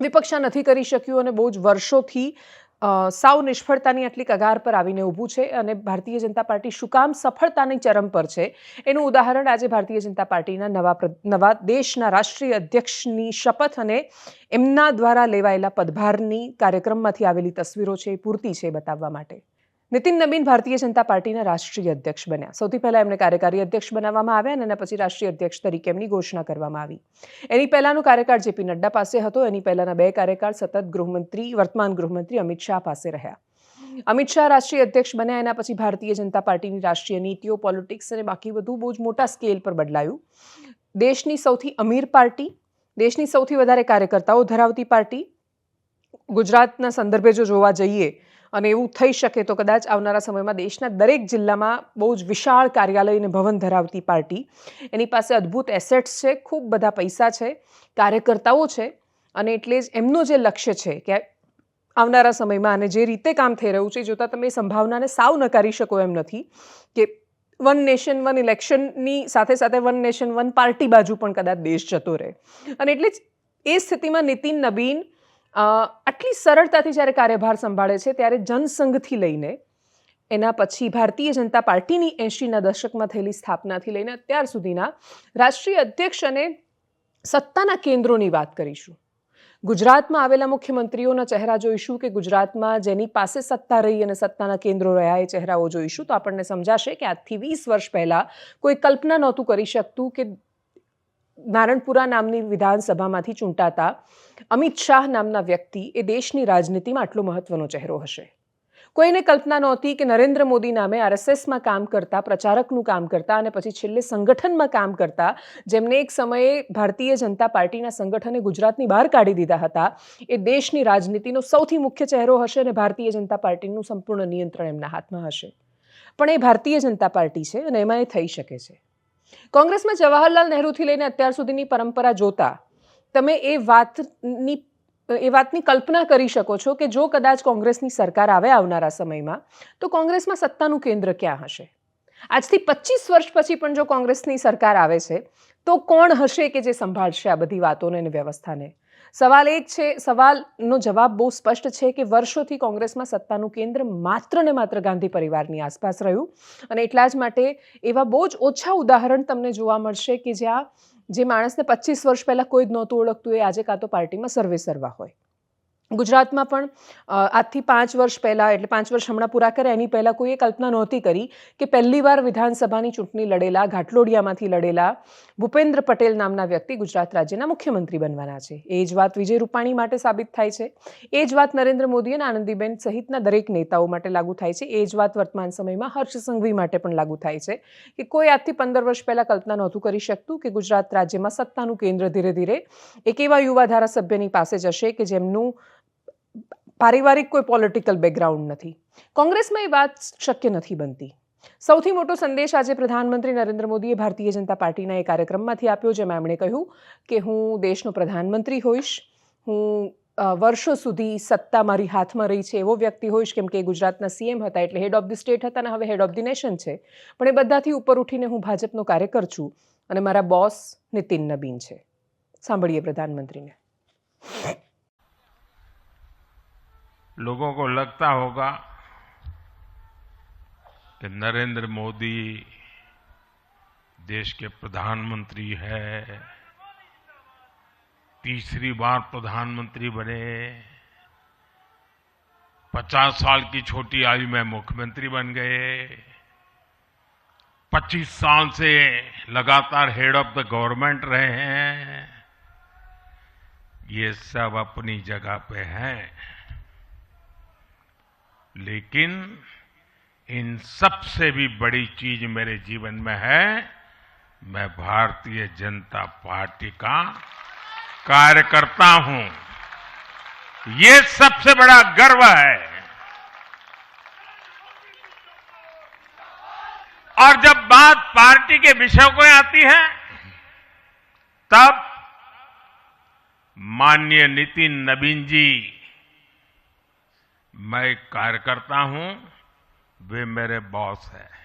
વિપક્ષ નથી કરી શક્યું અને બહુ જ વર્ષોથી સાવ નિષ્ફળતાની આટલી કગાર પર આવીને ઊભું છે અને ભારતીય જનતા પાર્ટી શું કામ સફળતાની ચરમ પર છે? એનું ઉદાહરણ આજે ભારતીય જનતા પાર્ટીના નવા નવા દેશના રાષ્ટ્રીય અધ્યક્ષની શપથ અને એમના દ્વારા લેવાયેલા પદભારની કાર્યક્રમમાંથી આવેલી તસવીરો છે એ પૂરતી છે બતાવવા માટે. નીતિન નબીન ભારતીય જનતા પાર્ટીના રાષ્ટ્રીય અધ્યક્ષ બન્યા. સૌથી પહેલા એમને કાર્યકારી અધ્યક્ષ બનાવવામાં આવ્યા અને એના પછી રાષ્ટ્રીય અધ્યક્ષ તરીકે એમની ઘોષણા કરવામાં આવી. એની પહેલાનો કાર્યકાળ જેપી નડ્ડા પાસે હતો. એની પહેલાના બે કાર્યકાળ સતત ગૃહમંત્રી, વર્તમાન ગૃહમંત્રી અમિત શાહ પાસે રહ્યા. અમિત શાહ રાષ્ટ્રીય અધ્યક્ષ બન્યા. એના પછી ભારતીય જનતા પાર્ટીની રાષ્ટ્રીય નીતિઓ, પોલિટિક્સ અને બાકી બધું બહુ જ મોટા સ્કેલ પર બદલાયું. દેશની સૌથી અમીર પાર્ટી, દેશની સૌથી વધારે કાર્યકર્તાઓ ધરાવતી પાર્ટી. ગુજરાતના સંદર્ભે જો જોવા જઈએ અને એવું થઈ શકે તો કદાચ આવનારા સમયમાં દેશના દરેક જિલ્લામાં બહુ જ વિશાળ કાર્યાલય અને ભવન ધરાવતી પાર્ટી. એની પાસે અદ્ભુત એસેટ્સ છે, ખૂબ બધા પૈસા છે, કાર્યકર્તાઓ છે, અને એટલે જ એમનું જે લક્ષ્ય છે કે આવનારા સમયમાં અને જે રીતે કામ થઈ રહ્યું છે, જોતાં તમે સંભાવનાને સાવ નકારી શકો એમ નથી કે વન નેશન, વન ઇલેક્શનની સાથે સાથે વન નેશન, વન પાર્ટી બાજુ પણ કદાચ દેશ જતો રહે. અને એટલે જ એ સ્થિતિમાં નીતિન નબીન આટલી સરળતાથી જ્યારે કાર્યભાર સંભાળે છે, ત્યારે જનસંઘથી લઈને, એના પછી ભારતીય જનતા પાર્ટીની એંશીના દશકમાં થયેલી સ્થાપનાથી લઈને અત્યાર સુધીના રાષ્ટ્રીય અધ્યક્ષ અને સત્તાના કેન્દ્રોની વાત કરીશું. ગુજરાતમાં આવેલા મુખ્યમંત્રીઓના ચહેરા જોઈશું કે ગુજરાતમાં જેની પાસે સત્તા રહી અને સત્તાના કેન્દ્રો રહ્યા એ ચહેરાઓ જોઈશું, તો આપણને સમજાશે કે આજથી વીસ વર્ષ પહેલાં કોઈ કલ્પના નહોતું કરી શકતું કે નારણપુરા નામની વિધાનસભામાંથી ચૂંટાતા અમિત શાહ નામના વ્યક્તિ એ દેશની રાજનીતિમાં આટલો મહત્વનો ચહેરો હશે. કોઈને કલ્પના નહોતી કે નરેન્દ્ર મોદી નામે આરએસએસમાં કામ કરતા, પ્રચારકનું કામ કરતા અને પછી છેલ્લે સંગઠનમાં કામ કરતા, જેમને એક સમયે ભારતીય જનતા પાર્ટીના સંગઠને ગુજરાતની બહાર કાઢી દીધા હતા, એ દેશની રાજનીતિનો સૌથી મુખ્ય ચહેરો હશે અને ભારતીય જનતા પાર્ટીનું સંપૂર્ણ નિયંત્રણ એમના હાથમાં હશે. પણ એ ભારતીય જનતા પાર્ટી છે અને એમાં એ થઈ શકે છે. કોંગ્રેસમાં જવાહરલાલ નહેરુથી લઈને અત્યાર સુધીની પરંપરા જોતા તમે એ વાતની એ વાતની કલ્પના કરી શકો છો કે જો કદાચ કોંગ્રેસની સરકાર આવે આવનારા સમયમાં, તો કોંગ્રેસમાં સત્તાનું કેન્દ્ર ક્યાં હશે? આજથી પચીસ વર્ષ પછી પણ જો કોંગ્રેસની સરકાર આવે છે, તો કોણ હશે કે જે સંભાળશે આ બધી વાતોને અને વ્યવસ્થાને? સવાલ એ છે, સવાલનો જવાબ બહુ સ્પષ્ટ છે કે વર્ષોથી કોંગ્રેસમાં સત્તાનું કેન્દ્ર માત્ર ને માત્ર ગાંધી પરિવારની આસપાસ રહ્યું. અને એટલા જ માટે એવા બહુ જ ઓછા ઉદાહરણ તમને જોવા મળશે કે જ્યાં જે માણસને પચીસ વર્ષ પહેલાં કોઈ જ નહોતું ઓળખતું, એ આજે કાં તો પાર્ટીમાં સર્વે સર્વા હોય. ગુજરાતમાં પણ આજથી પાંચ વર્ષ પહેલાં, એટલે પાંચ વર્ષ હમણાં પૂરા કર્યા, એની પહેલાં કોઈએ કલ્પના નહોતી કરી કે પહેલીવાર વિધાનસભાની ચૂંટણી લડેલા, ઘાટલોડિયામાંથી લડેલા ભૂપેન્દ્ર પટેલ નામના વ્યક્તિ ગુજરાત રાજ્યના મુખ્યમંત્રી બનવાના છે. એ જ વાત વિજય રૂપાણી માટે સાબિત થાય છે. એ જ વાત નરેન્દ્ર મોદી અને આનંદીબેન સહિતના દરેક નેતાઓ માટે લાગુ થાય છે. એ જ વાત વર્તમાન સમયમાં હર્ષ સંઘવી માટે પણ લાગુ થાય છે કે કોઈ આજથી પંદર વર્ષ પહેલાં કલ્પના નહોતું કરી શકતું કે ગુજરાત રાજ્યમાં સત્તાનું કેન્દ્ર ધીરે ધીરે એક એવા યુવા ધારાસભ્યની પાસે જશે કે જેમનું પારિવારિક કોઈ પોલિટિકલ બેકગ્રાઉન્ડ નથી. કોંગ્રેસમાં એ વાત શક્ય નથી બનતી. સૌથી મોટો સંદેશ આજે પ્રધાનમંત્રી નરેન્દ્ર મોદીએ ભારતીય જનતા પાર્ટીના એ કાર્યક્રમમાંથી આપ્યો, જેમાં એમણે કહ્યું કે, હું દેશનો પ્રધાનમંત્રી હોઈશ. હું વર્ષો સુધી સત્તા મારી હાથમાં રહી છે. એવો વ્યક્તિ હોઈશ, કેમ કે ગુજરાતના સીએમ હતા, એટલે હેડ ઓફ ધી સ્ટેટ હતા અને હવે હેડ ઓફ ધી નેશન છે. પણ એ બધાથી ઉપર ઉઠીને હું ભાજપનો કાર્યકર છું અને મારા બોસ નીતિન નબીન છે. સાંભળીએ પ્રધાનમંત્રીને. लोगों को लगता होगा कि नरेंद्र मोदी देश के प्रधानमंत्री है। तीसरी बार प्रधानमंत्री बने। पचास साल की छोटी आयु में मुख्यमंत्री बन गए। पच्चीस साल से लगातार हेड ऑफ़ द गवर्नमेंट रहे हैं। ये सब अपनी जगह पे हैं। लेकिन इन सबसे भी बड़ी चीज़ मेरे जीवन में है, मैं भारतीय जनता पार्टी का कार्यकर्ता हूँ। ये सबसे बड़ा गर्व है। और जब बात पार्टी के विषयों को आती है, तब माननीय नितिन नवीन जी मैं एक कार्यकर्ता हूं वे मेरे बॉस हैं